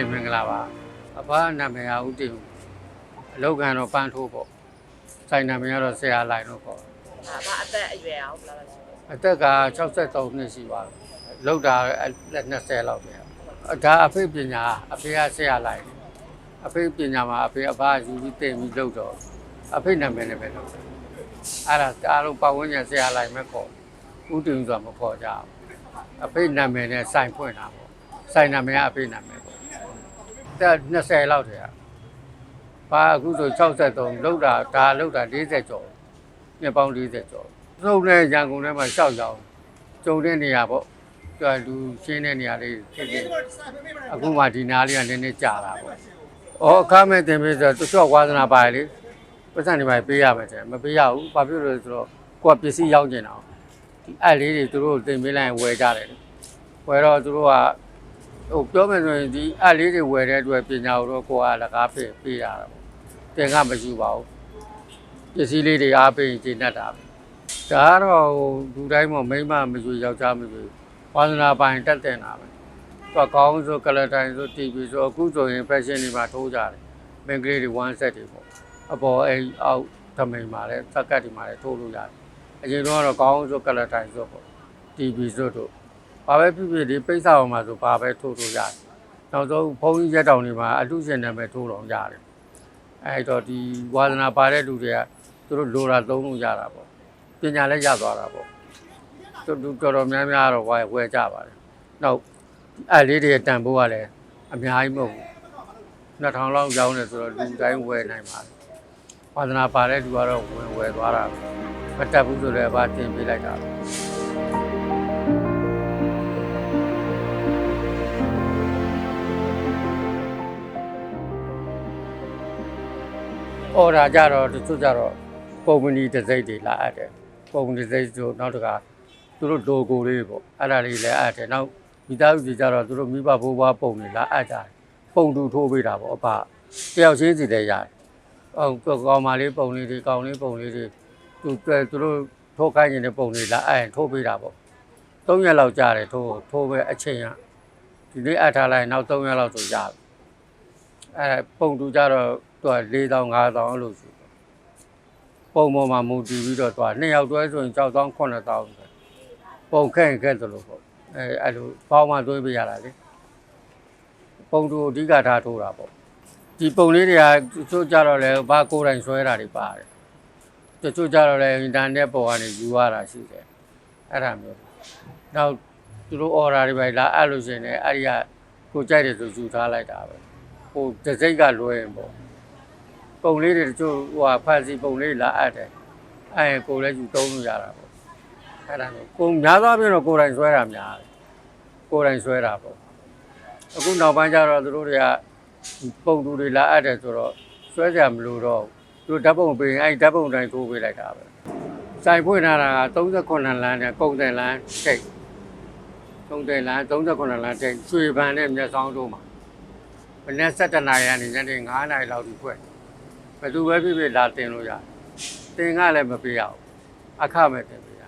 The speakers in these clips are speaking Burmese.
အေးမင်္ဂလာပါအဖနာမည်ကဦးတင်ဦးအလောက်ကန်တော့ပန်းထိုးပေါ့ဆိုင်နာမည်ကတော့ဆရာလိုက်လို့ပေါ့ဒါဘာအသက်အရွယ်အောင်ဘယ်လောက်လဲရှိလဲအသက်က63နှစ်ရှိပါပြီလောက်တာ20လောက်ပဲဒါအဖေပညာအဖေကဆရာလိုက်အဖေပညာမှာအဖေအဖယူပြီးတင်ပြီးလောက်တော့အဖေနာမည်နဲ့ပဲလောက်တယ်အဲ့ဒါအားလုံးပတ်ဝန်းကျင်ဆရာလိုက်မဲ့ခေါ်ဦးတင်ဦးဆိုတာမခေါ်ကြဘူးအဖေနာမည်နဲ့ဆိုင်ဖွင့်တာပေါ့ဆိုင်နာမည်ကအဖေနာမည်ပေါ့ တက်20လောက်တည်းကပါအခုဆို63လောက်တာဒါလောက်တာ40ကျော်နှစ်ပေါင်း40ကျော်စုံနဲ့ရန်ကုန်ထဲမှာရှောက်ရောက်ကျုံတဲ့နေရာပေါ့သူကလူရှင်းတဲ့နေရာလေးဖြစ်ဖြစ်အခုမှဒီနားလေးကနည်းနည်းကြာတာပေါ့ဩအခါမဲ့တင်ပေးဆိုတော့သူလျှော့ဝါသနာပါလေပတ်စံနေပါပေးရမယ်တဲ့မပေးရဘူးဘာဖြစ်လို့လဲဆိုတော့ကိုကပစ္စည်းရောက်ကျင်တာဒီအဲ့လေးတွေသူတို့တင်ပေးလိုက်ရင်ဝယ်ကြတယ်ဝယ်တော့သူတို့က ဟိုပြောမယ်ဆိုရင်ဒီအလေးတွေဝယ်တဲ့အတွက်ပညာတော့ကိုကလကားပေးပေးရတာပေါ့တင်ကမရှိပါဘူးပစ္စည်းလေးတွေအားပေးရင်ကျင့်တတ်တာပဲဒါကတော့ဟိုလူတိုင်းမမိန်းမမရွေယောက်ျားမရွေဝါသနာပိုင်တက်တင်တာပဲသူကကောင်းဆိုကလတိုင်ဆို TV ဆိုအခုဆိုရင် fashion တွေမှာထိုးကြတယ်မင်္ဂလေးတွေ one set တွေပေါ့အပေါ်အိမ်အောက်သမိန်မှာလည်းသက်ကတ်တွေမှာလည်းထိုးလို့ရတယ်အရင်တော့ကတော့ကောင်းဆိုကလတိုင်ဆိုပေါ့ TV ဆိုတော့ ဘာပဲဖြစ်ဖြစ်ဒီပိတ်စာပေါ်မှာဆိုဘာပဲထိုးထိုးရတယ်။နောက်ဆုံးဘုန်းကြီးရက်တောင်တွေမှာအထုရှင်နာမည်ထိုးတော့ရတယ်။အဲ့တော့ဒီဝါသနာပါတဲ့လူတွေကသူတို့လိုတာသုံးလို့ရတာပေါ့။ပညာလည်းရသွားတာပေါ့။သူတို့တော်တော်များများတော့ဝယ်ဝယ်ကြပါတယ်။နောက်အဲ့လေးတွေတန်ဖိုးကလည်းအများကြီးမဟုတ်ဘူး။2000လောက်ရောင်းနေဆိုတော့လူတိုင်းဝယ်နိုင်ပါတယ်။ဝါသနာပါတဲ့လူကတော့ဝင်ဝယ်သွားတာပဲ။မတက်ဘူးဆိုလည်းဘာတင်ပေးလိုက်တာပဲ။ အော်ဒါကြတော့တချို့ကြတော့ပုံမနီတစ်စိတ်တွေလာအပ်တယ်ပုံမနီတစ်စိတ်ဆိုနောက်တစ်ခါသူတို့လိုကိုလေးပေါ့အဲ့ဒါလေးလည်းအပ်တယ်နောက်မိသားစုတွေကြတော့သူတို့မိဘဘိုးဘွားပုံတွေလာအပ်ကြတယ်ပုံတူထိုးပေးတာပေါ့အဖတယောက်ချင်းစီလည်းရတယ်ဟုတ်ကောင်မလေးပုံလေးတွေကောင်လေးပုံလေးတွေသူသူတို့ထိုးခိုင်းနေတဲ့ပုံတွေလာအပ်ရင်ထိုးပေးတာပေါ့၃ရက်လောက်ကြာတယ်ထိုးထိုးပဲအချိန်ကဒီနေ့အပ်ထားလိုက်နောက်၃ရက်လောက်ဆိုရတယ်အဲပုံတူကြတော့ သူက4000 5000လို့ရှိတယ်ပုံပေါ်မှာမူတည်ပြီးတော့သူကနှစ်ယောက်တွဲဆိုရင်6000 9000ပဲပုံခန့်ခန့်တယ်လို့ပေါ့အဲအဲ့လိုပေါင်းမှသွေးပေးရတာလေပုံတူအဓိကထားထိုးတာပေါ့ဒီပုံလေးတွေကတချို့ကြတော့လဲဘာကိုယ်တိုင်ဆွဲတာတွေပါတယ်တချို့ကြတော့လဲအင်တာနက်ပေါ်ကနေယူရတာရှိတယ်အဲ့ဒါမျိုးနောက်သူတို့ order တွေပဲလာအဲ့လို့ရှိရင်လည်းအဲ့ဒီကကိုကြိုက်တယ်ဆိုယူထားလိုက်တာပဲဟိုတစ်စိတ်ကလွဲရင်ပေါ့ ပုံလေးတွေတချို့ဟိုဟာဖတ်စီပုံလေးလာအပ်တယ်အဲရင်ကိုယ်လည်းယူသုံးလို့ရတာပေါ့အဲ့ဒါမျိုးကိုများသောအားဖြင့်တော့ကိုယ်တိုင်ဆွဲတာများတယ်ကိုယ်တိုင်ဆွဲတာပေါ့အခုနောက်ပိုင်းကျတော့သူတို့တွေကပုံတူတွေလာအပ်တယ်ဆိုတော့ဆွဲကြမလို့တော့သူတို့ဓာတ်ပုံပေးရင်အဲ့ဓာတ်ပုံတိုင်းထိုးပေးလိုက်တာပဲစိုင်ဖွင့်ထားတာက38လမ်းနဲ့ကုန်တယ်လမ်းထိတ်ကုန်တယ်လမ်း38လမ်းထိတ်ရွှေပန်နဲ့မျက်စောင်းတို့မှာမနေ့7နာရီကနေညနေ9နာရီလောက်ထိဖွင့် ဘယ်သူပဲဖြစ်ဖြစ်လာတင်လို့ရတယ်တင်ကလည်းမပေးရဘူးအခမဲ့တင်ပေးရ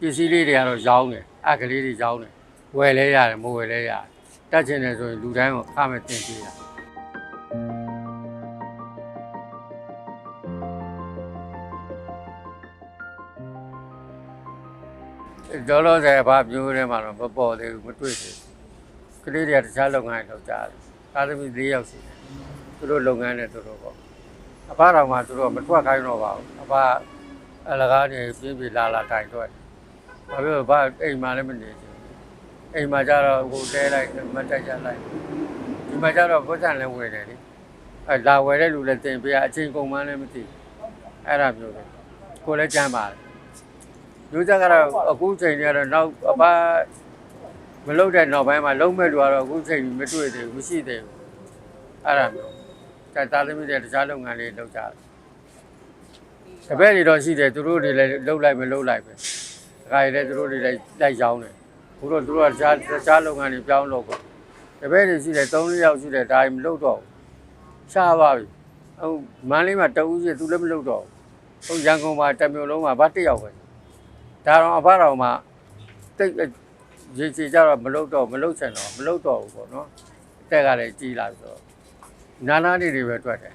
ပစ္စည်းလေးတွေကတော့ရောင်းတယ်အကလေးတွေရောင်းတယ်ဝယ်လဲရတယ်မဝယ်လဲရတယ်တက်ချင်တယ်ဆိုရင်လူတိုင်းကိုအခမဲ့တင်ပေးရဒေါ်လို့ဆယ်ဘာမျိုးထဲမှာတော့မပေါ်သေးဘူးမတွေ့သေးဘူးကလေးတွေကတခြားလုပ်ငန်းတွေလုပ်ကြတယ်သားသမီး၄ယောက်ရှိတယ်သူတို့လုပ်ငန်းနဲ့သူတို့ပေါ့ အဖတော်မှာသူတို့မထွက်ခိုင်းတော့ပါဘူးအဖအလကားနေပြင်းပြလာလာတိုင်တော့ဘာဖြစ်လို့ဘာအိမ်မှာလည်းမနေချင်ဘူးအိမ်မှာကျတော့ဟိုတဲလိုက်မတက်ကြလိုက်ဒီမှာကျတော့ဘုရားလည်းဝယ်တယ်လေအဲလာဝယ်တဲ့လူလည်းတင်ပေးအချိန်ကုန်မှန်းလည်းမသိဘူးအဲ့ဒါမျိုးလေကိုလည်းကြမ်းပါတယ်လူကြကတော့အခုချိန်တွေကတော့နောက်အဖမလုတ်တဲ့နောက်ပိုင်းမှာလုံးမဲ့လူကတော့အခုချိန်ကြီးမတွေ့သေးဘူးမရှိသေးဘူးအဲ့ဒါမျိုး ဒါသားသမီးတွေတခြားလုပ်ငန်းလေးလုပ်ကြတယ်တပည့်တွေတော့ရှိတယ်သူတို့တွေလည်းလုပ်လိုက်မလုပ်လိုက်ပဲဒါကြရည်လည်းသူတို့တွေလည်းလိုက်ရောင်းတယ်ဘုတော့သူတို့ကတခြားတခြားလုပ်ငန်းတွေပြောင်းလုပ်ပေါ့တပည့်တွေရှိတယ်၃လယောက်ရှိတယ်ဒါမှမလုပ်တော့ဘူးရှားပါပြီအခုမန်းလေးမှာတအူးရှိသူလည်းမလုပ်တော့ဘူးဟိုရန်ကုန်မှာတစ်မျိုးလုံးမှာဘာတစ်ယောက်ပဲဒါတော့အဖတော်မှာတိတ်ရေချေကြတော့မလုတော့မလုချင်တော့မလုတော့ဘူးပေါ့နော်တက်ကလည်းကြီးလာဆိုတော့ နာနာလေးတွေပဲတွေ့တယ်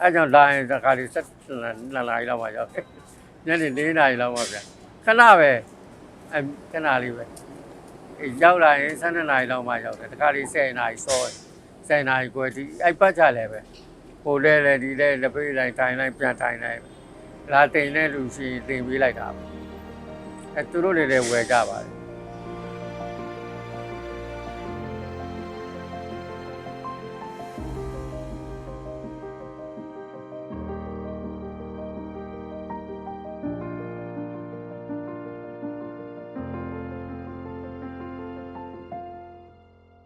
အဲကြောင့်လာရင်တခါလေးဆက်နှစ်နာရီလောက်မှရောက်တယ်ညနေ၄နာရီလောက်မှပြန်ခဏပဲအဲခဏလေးပဲအေးရောက်လာရင်12နာရီလောက်မှရောက်တယ်တခါလေး10နာရီစောတယ်10နာရီခွဲဒီအဲ့ပတ်ချလည်းပဲဟိုလဲလဲဒီလဲလက်ပေးလိုက်ထိုင်လိုက်ပြန်ထိုင်လိုက်လာတင်တဲ့လူရှိရင်တင်ပေးလိုက်တာပဲအဲသူတို့တွေလည်းဝယ်ကြပါတယ်